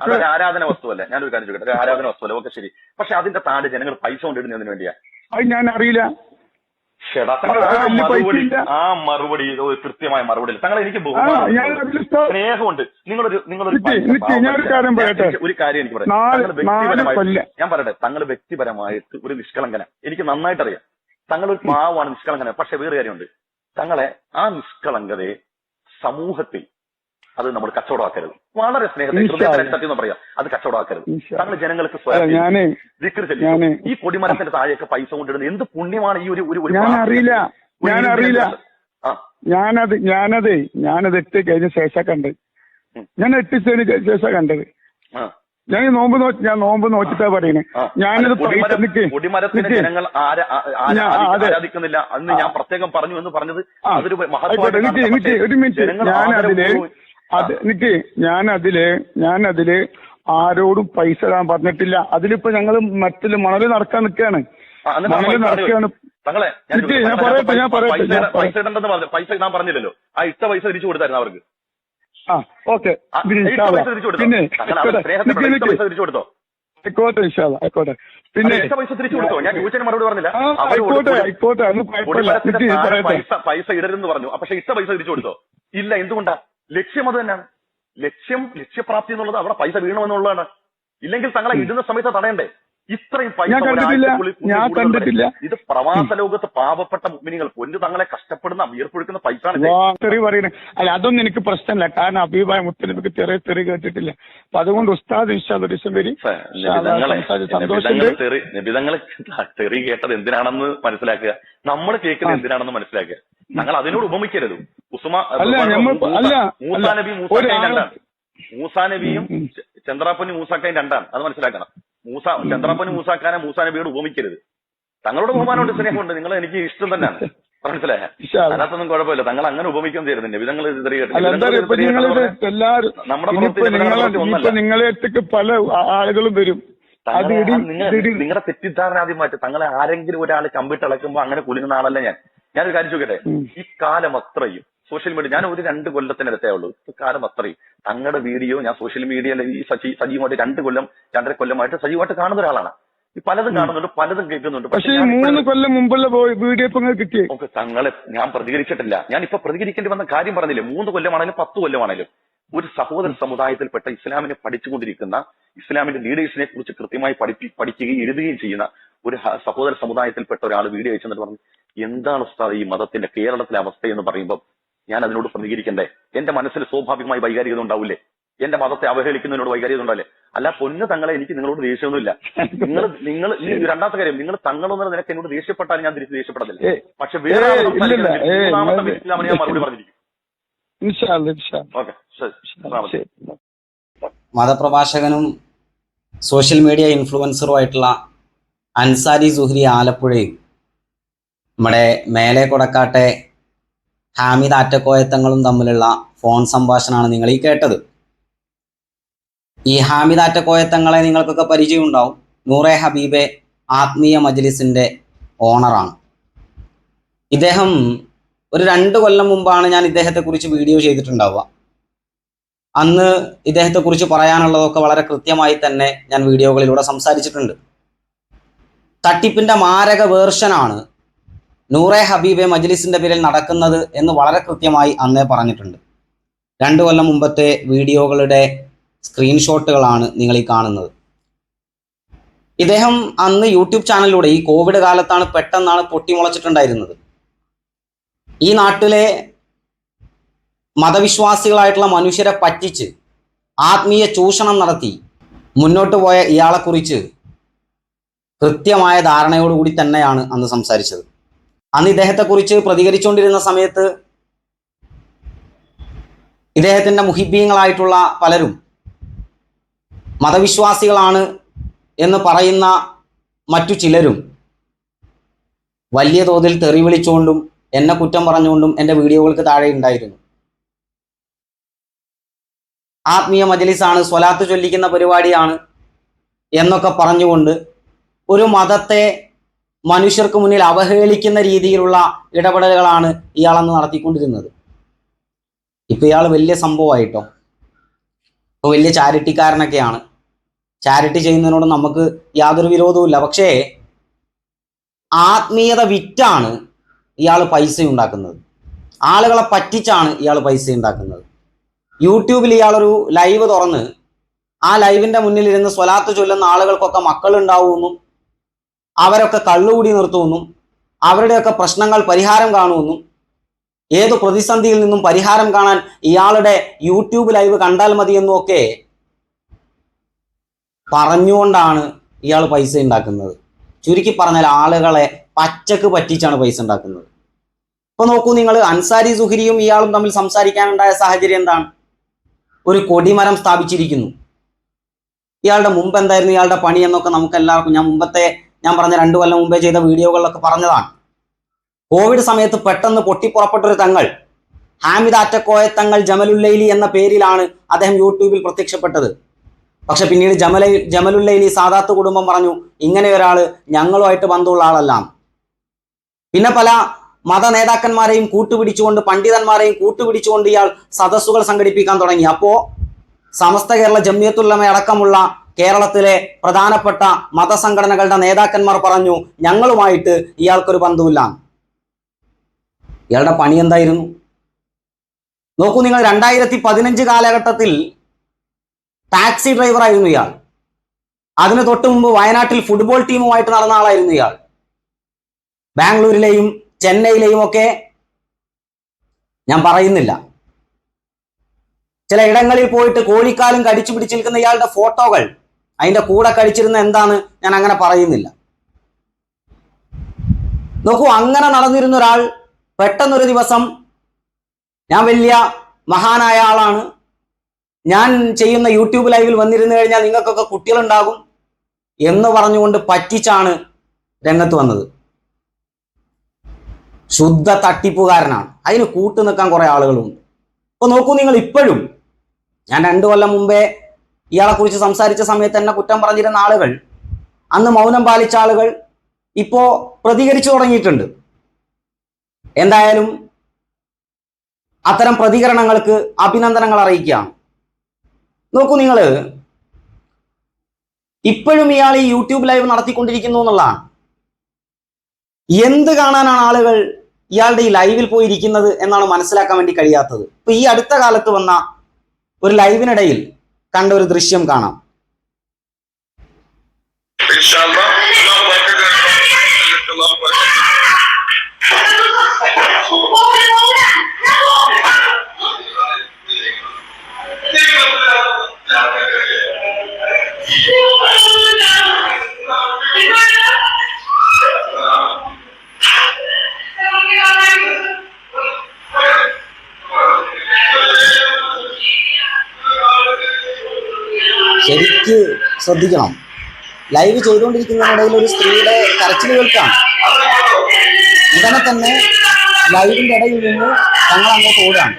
അതൊരു ആരാധന വസ്തുവല്ലേ? ഞാനൊരു കാര്യം ചോദിക്കട്ടെ. ആരാധന വസ്തുവല്ലേ? ഓക്കെ ശരി. പക്ഷെ അതിന്റെ താഴെ ജനങ്ങൾ പൈസ കൊണ്ടിടുന്നതിന് വേണ്ടിയാ. അത് ഞാൻ അറിയില്ല മറുപടി. ആ മറുപടി കൃത്യമായ മറുപടി തങ്ങൾ എനിക്ക് സ്നേഹമുണ്ട്. നിങ്ങളൊരു നിങ്ങളൊരു. ഒരു കാര്യം എനിക്ക് പറയാം. വ്യക്തിപരമായിട്ട് ഞാൻ പറയട്ടെ തങ്ങൾ വ്യക്തിപരമായിട്ട് ഒരു നിഷ്കളങ്കന. എനിക്ക് നന്നായിട്ട് അറിയാം തങ്ങൾ ഒരു പാവമാണ് നിഷ്കളങ്കന. പക്ഷെ വേറെ കാര്യമുണ്ട്. തങ്ങളെ ആ നിഷ്കളങ്കതയെ സമൂഹത്തിൽ അത് നമ്മൾ കച്ചവടമാക്കരുത്. വളരെ സ്നേഹത്തെ. സത്യം എന്ന് പറയാം. അത് കച്ചവടമാക്കരുത്. താങ്കൾ ജനങ്ങൾക്ക് സ്വയം. ഞാൻ ഈ കൊടിമരത്തിന്റെ താഴെയൊക്കെ പൈസ കൊണ്ടിടുന്നത് എന്ത് പുണ്യമാണ് ഈ ഒരു ഒരു ഞാൻ അറിയില്ല ഞാൻ അറിയില്ല ഞാനത് ഞാനത് ഞാനത് എട്ട് കഴിഞ്ഞ ശേഷം കണ്ടത്. ഞാൻ എട്ട് ശേഷം കണ്ടത്. ഞാൻ നോമ്പ് നോക്കി ഞാൻ നോമ്പ് നോക്കിട്ടാ പറയണേ. ആ. ഞാനത്. ആരാധിക്കുന്നില്ല. അന്ന് ഞാൻ പ്രത്യേകം പറഞ്ഞു എന്ന് പറഞ്ഞത്. അതൊരു മഹത്വമായിട്ട് ഒരു മിനിറ്റ്. ഞാൻ അതിൽ അത് നിക്ക് ഞാൻ അതിൽ ഞാൻ അതിൽ ആരോടും പൈസ ഇടാൻ പറഞ്ഞിട്ടില്ല. അതിലിപ്പോ ഞങ്ങൾ മറ്റിൽ മണൽ നടക്കാൻ നിൽക്കുകയാണ് മണൽ നടക്കുകയാണ് തങ്ങളെ ഞാൻ നിക്ക്, ഞാൻ പറയട്ടെ, ഞാൻ പറയട്ടെ, പൈസ ഞാൻ പൈസ ഇടണ്ടെന്ന് പറഞ്ഞു പൈസ ഞാൻ പറഞ്ഞില്ലല്ലോ. ആ ഇട്ട പൈസ തിരിച്ചു കൊടുത്തായിരുന്നു അവർക്ക്. ആ ഓക്കെ. ഇട്ട പൈസ തിരിച്ചു കൊടുത്തോ? പിന്നെ തങ്ങൾ അവർ ആയിക്കോട്ടെ, സ്നേഹത്തെ നിക്ക്, ഇട്ട പൈസ തിരിച്ചു കൊടുത്തോ? ആയിക്കോട്ടെ ഇൻഷാല്ലാ, ആയിക്കോട്ടെ. പിന്നെ പൈസ തിരിച്ചു കൊടുത്തോ? ഞാൻ ചോദിച്ചതിന് മറുപടി പറഞ്ഞില്ല. ആയിക്കോട്ടെ. ആയിക്കോട്ടെ പൈസ പൈസ ഇടരുതെന്ന് പറഞ്ഞു. പക്ഷെ ഇട്ട പൈസ തിരിച്ചു കൊടുത്തോ? ഇല്ല എന്തുകൊണ്ടാ? ലക്ഷ്യം അത് തന്നെയാണ്. ലക്ഷ്യം ലക്ഷ്യപ്രാപ്തി എന്നുള്ളത് അവിടെ പൈസ വീണമെന്നുള്ളതാണ് ഇല്ലെങ്കിൽ തങ്ങളെ ഇടുന്ന സമയത്ത് തടയണ്ടേ? ഇത്രയും പൈസ ഞാൻ കണ്ടിട്ടില്ല. ഞാൻ കണ്ടിട്ടില്ല. ഇത് പ്രവാസ ലോകത്ത് പാവപ്പെട്ട മുഗ്മിനികൾ പൊന്നു തങ്ങളെ കഷ്ടപ്പെടുന്ന വിയർപ്പൊഴുക്കുന്ന പൈസ തെറി പറയുന്നത് അല്ല അതൊന്നും എനിക്ക് പ്രശ്നമില്ല. കാരണം അഭിപ്രായ മുത്തലിപ്പിക്ക് ചെറിയ തെറി കേട്ടിട്ടില്ല. അപ്പൊ അതുകൊണ്ട് ഉസ്താദ് തെറി നിബിതങ്ങൾ തെറി കേട്ടത് എന്തിനാണെന്ന് മനസ്സിലാക്കുക. നമ്മൾ കേൾക്കുന്നത് എന്തിനാണെന്ന് മനസ്സിലാക്കുക. ഞങ്ങൾ അതിനോട് ഉപമിക്കരുത്. ഉസ്മാ മൂസാ. നബി മൂസാക്കയും മൂസാ നബിയും ഉം. മൂസാക്കയും രണ്ടാണ്. അത് മനസ്സിലാക്കണം. മൂസ ചന്ദ്രപ്പന് മൂസാക്കാനെ മൂസാ നബിയോട് ഉപമിക്കരുത്. തങ്ങളുടെ ബഹുമാനമുണ്ട് സ്നേഹമുണ്ട്. നിങ്ങൾ എനിക്ക് ഇഷ്ടം തന്നെയാണ്. മനസ്സിലായ. അതിനകത്തൊന്നും കുഴപ്പമില്ല. തങ്ങൾ അങ്ങനെ ഉപമിക്കാൻ തരുന്നില്ല വിധങ്ങൾ നമ്മുടെ നിങ്ങളെ പല ആളുകളും വരും. നിങ്ങളുടെ തെറ്റിദ്ധാരണ ആദ്യം മാറ്റി. തങ്ങളെ ആരെങ്കിലും ഒരാൾ കമ്പിട്ട് ഇളക്കുമ്പോ അങ്ങനെ കുലുങ്ങുന്ന ആളല്ല ഞാൻ. ഞാനൊരു കാര്യം ചോദിക്കട്ടെ. ഈ കാലം അത്രയും സോഷ്യൽ മീഡിയ ഞാൻ ഒരു രണ്ട് കൊല്ലത്തിനടുത്തേ ഉള്ളൂ. കാലം അത്രയും. തങ്ങളുടെ വീഡിയോ ഞാൻ സോഷ്യൽ മീഡിയയിൽ ഈ സജി സജീവമായിട്ട് രണ്ട് കൊല്ലം രണ്ടര കൊല്ലമായിട്ട് സജീവമായിട്ട് കാണുന്ന ഒരാളാണ്. ഈ പലതും കാണുന്നുണ്ട് പലതും കേൾക്കുന്നുണ്ട്. പക്ഷേ മൂന്ന് കൊല്ലം മുമ്പുള്ള പോയി വീഡിയോ കിട്ടിയേ? ഓക്കെ തങ്ങളെ ഞാൻ പ്രതികരിച്ചിട്ടില്ല. ഞാൻ ഇപ്പൊ പ്രതികരിക്കേണ്ടി വന്ന കാര്യം പറഞ്ഞില്ലേ? മൂന്ന് കൊല്ലമാണെങ്കിലും പത്ത് കൊല്ലമാണെങ്കിലും ഒരു സഹോദര സമുദായത്തിൽപ്പെട്ട ഇസ്ലാമിനെ പഠിച്ചുകൊണ്ടിരിക്കുന്ന ഇസ്ലാമിന്റെ ലീഡേഴ്സിനെ കുറിച്ച് കൃത്യമായി പഠിപ്പി പഠിക്കുകയും എഴുതുകയും ചെയ്യുന്ന ഒരു സഹോദര സമുദായത്തിൽപ്പെട്ട ഒരാൾ വീഡിയോ അയച്ചെന്നിട്ട് പറഞ്ഞു എന്താണ് ഉസ്താദ് ഈ മതത്തിന്റെ കേരളത്തിലെ അവസ്ഥ എന്ന് പറയുമ്പോൾ ഞാൻ അതിനോട് പ്രതികരിക്കണ്ടേ? എന്റെ മനസ്സിൽ സ്വാഭാവികമായി വൈകാരികത ഉണ്ടാവില്ലേ? എന്റെ മതത്തെ അവഹേളിക്കുന്നതിനോട് വൈകാരികത ഉണ്ടാവില്ലേ? അല്ല പൊന്ന് തങ്ങളെ എനിക്ക് നിങ്ങളോട് ദേഷ്യമൊന്നുമില്ല. നിങ്ങൾ നിങ്ങൾ ഈ രണ്ടാമത്തെ കാര്യം നിങ്ങൾ തങ്ങളൊന്നും നിനക്ക് എന്നോട് ദേഷ്യപ്പെട്ടാൽ ഞാൻ തിരിച്ച് ദേഷ്യപ്പെടത്തില്ല. പക്ഷെ വേറെ മൂന്നാമത്തെ ഞാൻ- വ്യക്തിയിലാണ് ഞാൻ മറുപടി പറഞ്ഞിരിക്കും. മതപ്രഭാഷകനും സോഷ്യൽ മീഡിയ ഇൻഫ്ലുവൻസറുമായിട്ടുള്ള അൻസാരി സുഹരി ആലപ്പുഴയും നമ്മുടെ മേലെ കൊടക്കാട്ടെ ഹാമിദ് ആറ്റക്കോയത്തങ്ങളും തമ്മിലുള്ള ഫോൺ സംഭാഷണമാണ് നിങ്ങൾ ഈ കേട്ടത്. ഈ ഹാമിദ് ആറ്റക്കോയത്തങ്ങളെ നിങ്ങൾക്കൊക്കെ പരിചയം ഉണ്ടാവും നൂറെ ഹബീബെ ആത്മീയ മജ്ലിസിന്റെ ഓണറാണ്. ഇദ്ദേഹം ഒരു രണ്ട് കൊല്ലം മുമ്പാണ് ഞാൻ ഇദ്ദേഹത്തെക്കുറിച്ച് വീഡിയോ ചെയ്തിട്ടുണ്ടാവുക. അന്ന് ഇദ്ദേഹത്തെക്കുറിച്ച് പറയാനുള്ളതൊക്കെ വളരെ കൃത്യമായി തന്നെ ഞാൻ വീഡിയോകളിലൂടെ സംസാരിച്ചിട്ടുണ്ട്. തട്ടിപ്പിന്റെ മാരക വേർഷനാണ് നൂറെ ഹബീബെ മജ്ലിസിന്റെ പേരിൽ നടക്കുന്നത് എന്ന് വളരെ കൃത്യമായി അന്നേ പറഞ്ഞിട്ടുണ്ട്. രണ്ടു കൊല്ലം മുമ്പത്തെ വീഡിയോകളുടെ സ്ക്രീൻഷോട്ടുകളാണ് നിങ്ങൾ ഈ കാണുന്നത്. ഇദ്ദേഹം അന്ന് യൂട്യൂബ് ചാനലിലൂടെ ഈ കോവിഡ് കാലത്താണ് പെട്ടെന്നാണ് പൊട്ടിമുളച്ചിട്ടുണ്ടായിരുന്നത്. ഈ നാട്ടിലെ മതവിശ്വാസികളായിട്ടുള്ള മനുഷ്യരെ പറ്റിച്ച് ആത്മീയ ചൂഷണം നടത്തി മുന്നോട്ട് പോയ ഇയാളെക്കുറിച്ച് കൃത്യമായ ധാരണയോടുകൂടി തന്നെയാണ് അന്ന് സംസാരിച്ചത്. അന്ന് ഇദ്ദേഹത്തെക്കുറിച്ച് പ്രതികരിച്ചുകൊണ്ടിരുന്ന സമയത്ത് ഇദ്ദേഹത്തിന്റെ മുഹിബീങ്ങളായിട്ടുള്ള പലരും മതവിശ്വാസികളാണ് എന്ന് പറയുന്ന മറ്റു ചിലരും വലിയ തോതിൽ തെറി വിളിച്ചുകൊണ്ടും എന്നെ കുറ്റം പറഞ്ഞുകൊണ്ടും എന്റെ വീഡിയോകൾക്ക് താഴെ ഉണ്ടായിരുന്നു. ആത്മീയ മജലിസാണ് സ്വലാത്ത് ചൊല്ലിക്കുന്ന പരിപാടിയാണ് എന്നൊക്കെ പറഞ്ഞുകൊണ്ട് ഒരു മതത്തെ മനുഷ്യർക്ക് മുന്നിൽ അവഹേളിക്കുന്ന രീതിയിലുള്ള ഇടപെടലുകളാണ് ഇയാളന്ന് നടത്തിക്കൊണ്ടിരുന്നത്. ഇപ്പൊ ഇയാൾ വലിയ സംഭവമായിട്ടോ? ഇപ്പോൾ വലിയ ചാരിറ്റിക്കാരനൊക്കെയാണ്. ചാരിറ്റി ചെയ്യുന്നതിനോട് നമുക്ക് യാതൊരു വിരോധവുമില്ല. പക്ഷേ ആത്മീയത വിറ്റാണ് ഇയാൾ പൈസ ഉണ്ടാക്കുന്നത് ആളുകളെ പറ്റിച്ചാണ് ഇയാൾ പൈസ ഉണ്ടാക്കുന്നത് യൂട്യൂബിൽ ഇയാളൊരു ലൈവ് തുറന്ന് ആ ലൈവിന്റെ മുന്നിൽ ഇരുന്ന് സ്വലാത്ത് ചൊല്ലുന്ന ആളുകൾക്കൊക്കെ മക്കളുണ്ടാവുമെന്നും അവരൊക്കെ കള്ളുകൂടി നിർത്തുമെന്നും അവരുടെയൊക്കെ പ്രശ്നങ്ങൾ പരിഹാരം കാണുമെന്നും ഏത് പ്രതിസന്ധിയിൽ നിന്നും പരിഹാരം കാണാൻ ഇയാളുടെ യൂട്യൂബ് ലൈവ് കണ്ടാൽ മതിയെന്നും ഒക്കെ പറഞ്ഞുകൊണ്ടാണ് ഇയാൾ പൈസ ഉണ്ടാക്കുന്നത്. ചുരുക്കി പറഞ്ഞാൽ ആളുകളെ പച്ചക്ക് പറ്റിച്ചാണ് പൈസ ഉണ്ടാക്കുന്നത്. ഇപ്പൊ നോക്കൂ നിങ്ങൾ അൻസാരി സുഹരിയും ഇയാളും തമ്മിൽ സംസാരിക്കാനുണ്ടായ സാഹചര്യം എന്താണ്? ഒരു കൊടിമരം സ്ഥാപിച്ചിരിക്കുന്നു. ഇയാളുടെ മുമ്പ് എന്തായിരുന്നു? ഇയാളുടെ പണി എന്നൊക്കെ നമുക്ക് എല്ലാവർക്കും ഞാൻ മുമ്പത്തെ ഞാൻ പറഞ്ഞ രണ്ടു കൊല്ലം മുമ്പേ ചെയ്ത വീഡിയോകളിലൊക്കെ പറഞ്ഞതാണ്. കോവിഡ് സമയത്ത് പെട്ടെന്ന് പൊട്ടിപ്പുറപ്പെട്ടൊരു തങ്ങൾ ഹാമിദ് ആറ്റക്കോയ തങ്ങൾ ജമലുല്ലൈലി എന്ന പേരിലാണ് അദ്ദേഹം യൂട്യൂബിൽ പ്രത്യക്ഷപ്പെട്ടത്. പക്ഷെ പിന്നീട് ജമല ജമലുല്ലൈലി സാദാത്ത് കുടുംബം പറഞ്ഞു ഇങ്ങനെ ഒരാൾ ഞങ്ങളുമായിട്ട് ബന്ധമുള്ള ആളല്ല. പിന്നെ പല മത നേതാക്കന്മാരെയും കൂട്ടുപിടിച്ചുകൊണ്ട് പണ്ഡിതന്മാരെയും കൂട്ടുപിടിച്ചുകൊണ്ട് ഇയാൾ സദസ്സുകൾ സംഘടിപ്പിക്കാൻ തുടങ്ങി. അപ്പോ സമസ്ത കേരള ജമ്മിയത്തുല്ലമ അടക്കമുള്ള കേരളത്തിലെ പ്രധാനപ്പെട്ട മതസംഘടനകളുടെ നേതാക്കന്മാർ പറഞ്ഞു ഞങ്ങളുമായിട്ട് ഇയാൾക്കൊരു ബന്ധമില്ല ഇയാളുടെ പണി എന്തായിരുന്നു? നോക്കൂ നിങ്ങൾ രണ്ടായിരത്തി പതിനഞ്ച് കാലഘട്ടത്തിൽ ടാക്സി ഡ്രൈവറായിരുന്നു ഇയാൾ. അതിന് തൊട്ട് മുമ്പ് വയനാട്ടിൽ ഫുട്ബോൾ ടീമുമായിട്ട് നടന്ന ആളായിരുന്നു ഇയാൾ. ബാംഗ്ലൂരിലെയും ചെന്നൈയിലെയും ഒക്കെ ഞാൻ പറയുന്നില്ല. ചില ഇടങ്ങളിൽ പോയിട്ട് കോഴിക്കാലും കടിച്ചു പിടിച്ചിരിക്കുന്ന ഇയാളുടെ ഫോട്ടോകൾ അതിന്റെ കൂടെ കഴിച്ചിരുന്ന എന്താണ്? ഞാൻ അങ്ങനെ പറയുന്നില്ല. നോക്കൂ അങ്ങനെ നടന്നിരുന്ന ഒരാൾ പെട്ടെന്നൊരു ദിവസം ഞാൻ വലിയ മഹാനായ ആളാണ്. ഞാൻ ചെയ്യുന്ന യൂട്യൂബ് ലൈവിൽ വന്നിരുന്നു കഴിഞ്ഞാൽ നിങ്ങൾക്കൊക്കെ കുട്ടികളുണ്ടാകും എന്ന് പറഞ്ഞുകൊണ്ട് പറ്റിച്ചാണ് രംഗത്ത് വന്നത്. ശുദ്ധ തട്ടിപ്പുകാരനാണ്. അതിന് കൂട്ടു നിൽക്കാൻ കുറെ ആളുകളുണ്ട്. അപ്പൊ നോക്കൂ നിങ്ങൾ ഇപ്പോഴും ഞാൻ രണ്ടു കൊല്ലം മുമ്പേ ഇയാളെ കുറിച്ച് സംസാരിച്ച സമയത്ത് തന്നെ കുറ്റം പറഞ്ഞിരുന്ന ആളുകൾ അന്ന് മൗനം പാലിച്ച ആളുകൾ ഇപ്പോ പ്രതികരിച്ചു തുടങ്ങിയിട്ടുണ്ട്. എന്തായാലും അത്തരം പ്രതികരണങ്ങൾക്ക് അഭിനന്ദനങ്ങൾ അറിയിക്കാം നോക്കൂ നിങ്ങൾ ഇപ്പോഴും ഇയാൾ ഈ യൂട്യൂബ് ലൈവ് നടത്തിക്കൊണ്ടിരിക്കുന്നു എന്നുള്ളതാണ്. എന്ത് കാണാനാണ് ആളുകൾ ഇയാളുടെ ഈ ലൈവിൽ പോയിരിക്കുന്നത് എന്നാണ് മനസ്സിലാക്കാൻ വേണ്ടി കഴിയാത്തത്. ഇപ്പൊ ഈ അടുത്ത കാലത്ത് വന്ന ഒരു ലൈവിനിടയിൽ കണ്ട ഒരു ദൃശ്യം കാണാം. ശ്രദ്ധിക്കണം. ലൈവ് ചെയ്തുകൊണ്ടിരിക്കുന്നതിനിടയിൽ ഒരു സ്ത്രീയുടെ കരച്ചിൽ കേൾക്കാം. ഉടനെ തന്നെ ലൈവിന്റെ ഇടയിൽ നിന്ന് തങ്ങൾ അങ്ങോട്ട് ഓടാണ്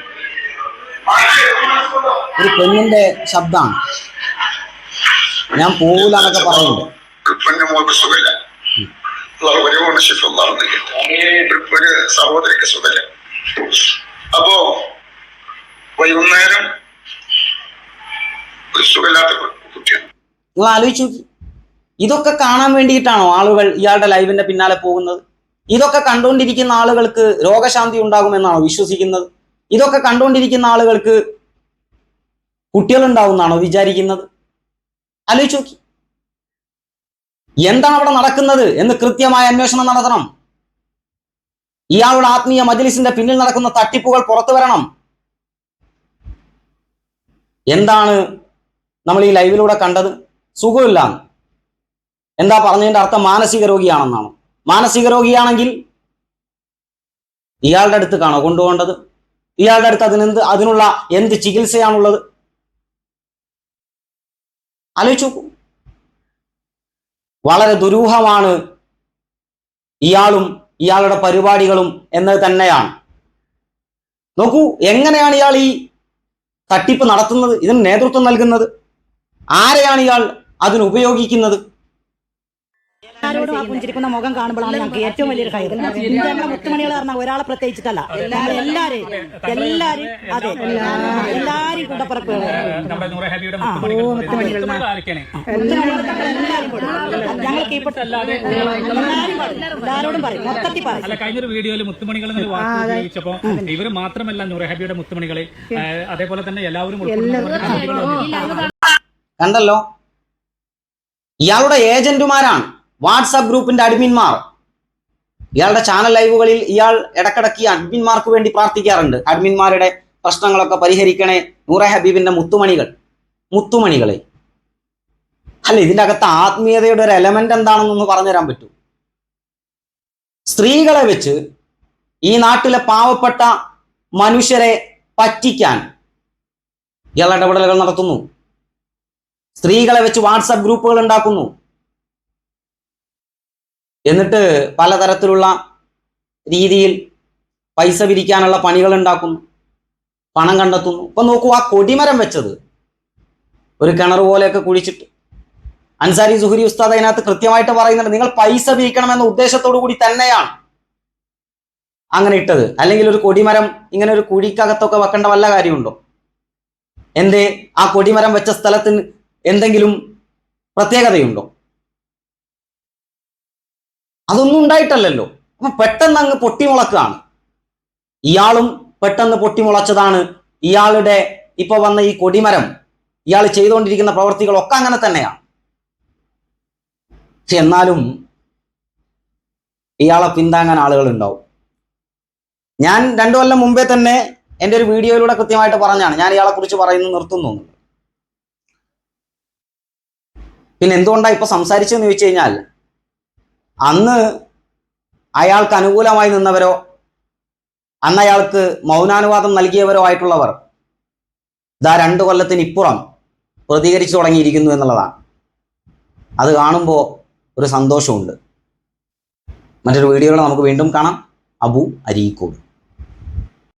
ഒരു പെണ്ണിന്റെ ശബ്ദമാണ്. ഞാൻ പോവില്ല എന്നൊക്കെ ഒരു സഹോദരിക്ക് സുഖമില്ല. അപ്പോ വൈകുന്നേരം ഒരു സുഖമില്ലാത്ത കുട്ടിയാണ് നിങ്ങൾ ആലോചിച്ച് നോക്കി. ഇതൊക്കെ കാണാൻ വേണ്ടിയിട്ടാണോ ആളുകൾ ഇയാളുടെ ലൈവിന്റെ പിന്നാലെ പോകുന്നത്? ഇതൊക്കെ കണ്ടുകൊണ്ടിരിക്കുന്ന ആളുകൾക്ക് രോഗശാന്തി ഉണ്ടാകുമെന്നാണോ വിശ്വസിക്കുന്നത്? ഇതൊക്കെ കണ്ടുകൊണ്ടിരിക്കുന്ന ആളുകൾക്ക് കുട്ടികൾ ഉണ്ടാവുമെന്നാണോ വിചാരിക്കുന്നത്? ആലോചിച്ച് നോക്കി. എന്താണ് അവിടെ നടക്കുന്നത് എന്ന് കൃത്യമായ അന്വേഷണം നടത്തണം. ഇയാളുടെ ആത്മീയ മജലിസിന്റെ പിന്നിൽ നടക്കുന്ന തട്ടിപ്പുകൾ പുറത്തു വരണം. എന്താണ് നമ്മൾ ഈ ലൈവിലൂടെ കണ്ടത്? സുഖമില്ല എന്താ പറഞ്ഞതിന്റെ അർത്ഥം? മാനസിക രോഗിയാണെന്നാണ്. മാനസിക രോഗിയാണെങ്കിൽ ഇയാളുടെ അടുത്ത് കാണോ കൊണ്ടുപോകേണ്ടത്. ഇയാളുടെ അടുത്ത് അതിനെന്ത് അതിനുള്ള എന്ത് ചികിത്സയാണുള്ളത്? ആലോചിച്ചു വളരെ ദുരൂഹമാണ് ഇയാളും ഇയാളുടെ പരിപാടികളും എന്നത് തന്നെയാണ്. നോക്കൂ എങ്ങനെയാണ് ഇയാൾ ഈ തട്ടിപ്പ് നടത്തുന്നത്? ഇതിന് നേതൃത്വം നൽകുന്നത്? ആരെയാണ് ഇയാൾ അതിന് ഉപയോഗിക്കുന്നത് എല്ലാവരോടും ആ പുഞ്ചിരിക്കുന്ന മുഖം കാണുമ്പോഴാണ് ഞങ്ങൾക്ക് ഏറ്റവും വലിയൊരു കയറ് ഞങ്ങളുടെ മുത്തുമണികൾ പറഞ്ഞ ഒരാളെ പ്രത്യേകിച്ചിട്ടല്ല. നമ്മൾ എല്ലാവരും എല്ലാവരും അതെ എല്ലാവരും കൂട്ടപ്പറപ്പുകൾ നമ്മുടെ നൂറെ ഹാബിയുടെ മുത്തുമണികൾ ആരൊക്കെയാണ്? ഞങ്ങൾക്ക് ഇപ്പോൾ എല്ലാവരും പറയും. മൊത്തത്തിൽ പറയും. അല്ല കഴിഞ്ഞൊരു വീഡിയോയിൽ മുത്തുമണികൾ ചോദിച്ചപ്പോ ഉപയോഗിച്ചപ്പോ ഇവർ മാത്രമല്ല നൂറെ ഹാബിയുടെ മുത്തുമണികളെ. അതേപോലെ തന്നെ എല്ലാവരും. കണ്ടല്ലോ? ഇയാളുടെ ഏജന്റുമാരാണ്. വാട്സാപ്പ് ഗ്രൂപ്പിന്റെ അഡ്മിന്മാർ ഇയാളുടെ ചാനൽ ലൈവുകളിൽ ഇയാൾ ഇടക്കിടക്ക് അഡ്മിന്മാർക്ക് വേണ്ടി പ്രാർത്ഥിക്കാറുണ്ട്. അഡ്മിന്മാരുടെ പ്രശ്നങ്ങളൊക്കെ പരിഹരിക്കണേ നൂറെ ഹബീബിന്റെ മുത്തുമണികൾ. മുത്തുമണികളെ. അല്ല ഇതിന്റെ അകത്ത് ആത്മീയതയുടെ ഒരു എലമെന്റ് എന്താണെന്നൊന്ന് പറഞ്ഞുതരാൻ പറ്റൂ. സ്ത്രീകളെ വെച്ച് ഈ നാട്ടിലെ പാവപ്പെട്ട മനുഷ്യരെ പറ്റിക്കാൻ ഇയാൾ ഇടപെടലുകൾ നടത്തുന്നു. സ്ത്രീകളെ വെച്ച് വാട്സപ്പ് ഗ്രൂപ്പുകൾ ഉണ്ടാക്കുന്നു. എന്നിട്ട് പലതരത്തിലുള്ള രീതിയിൽ പൈസ പിരിക്കാനുള്ള പണികൾ ഉണ്ടാക്കുന്നു. പണം കണ്ടെത്തുന്നു. ഇപ്പൊ നോക്കൂ ആ കൊടിമരം വെച്ചത് ഒരു കിണർ പോലെയൊക്കെ കുഴിച്ചിട്ട്. അൻസാരി സുഹരി ഉസ്താദ് അതിനകത്ത് കൃത്യമായിട്ട് പറയുന്നുണ്ട് നിങ്ങൾ പൈസ പിരിക്കണമെന്ന ഉദ്ദേശത്തോടു കൂടി തന്നെയാണ്. അങ്ങനെ ഇട്ടത്. അല്ലെങ്കിൽ ഒരു കൊടിമരം ഇങ്ങനെ ഒരു കുഴിക്കകത്തൊക്കെ വെക്കേണ്ട വല്ല കാര്യമുണ്ടോ? എന്തേ? ആ കൊടിമരം വെച്ച സ്ഥലത്തിന് എന്തെങ്കിലും പ്രത്യേകതയുണ്ടോ? അതൊന്നും ഉണ്ടായിട്ടല്ലല്ലോ. അപ്പൊ പെട്ടെന്ന് അങ്ങ് പൊട്ടിമുളക്കാണ്. ഇയാളും പെട്ടെന്ന് പൊട്ടിമുളച്ചതാണ്. ഇയാളുടെ ഇപ്പൊ വന്ന ഈ കൊടിമരം ഇയാൾ ചെയ്തുകൊണ്ടിരിക്കുന്ന പ്രവർത്തികളൊക്കെ അങ്ങനെ തന്നെയാണ്. പക്ഷെ എന്നാലും ഇയാളെ പിന്താങ്ങാൻ ആളുകൾ ഉണ്ടാവും ഞാൻ രണ്ടു കൊല്ലം മുമ്പേ തന്നെ എന്റെ ഒരു വീഡിയോയിലൂടെ കൃത്യമായിട്ട് പറഞ്ഞാണ്. ഞാൻ ഇയാളെ കുറിച്ച് പറയുന്നത് നിർത്തുന്നു എന്നുള്ളത്. പിന്നെ എന്തുകൊണ്ടാണ് ഇപ്പൊ സംസാരിച്ചതെന്ന് ചോദിച്ചു കഴിഞ്ഞാൽ അന്ന് അയാൾക്ക് അനുകൂലമായി നിന്നവരോ അന്ന് അയാൾക്ക് മൗനാനുവാദം നൽകിയവരോ ആയിട്ടുള്ളവർ ഇതാ രണ്ട് കൊല്ലത്തിന് ഇപ്പുറം പ്രതികരിച്ചു തുടങ്ങിയിരിക്കുന്നു എന്നുള്ളതാണ്. അത് കാണുമ്പോൾ ഒരു സന്തോഷമുണ്ട്. മറ്റൊരു വീഡിയോയിൽ നമുക്ക് വീണ്ടും കാണാം. അബു അരീക്കോട്.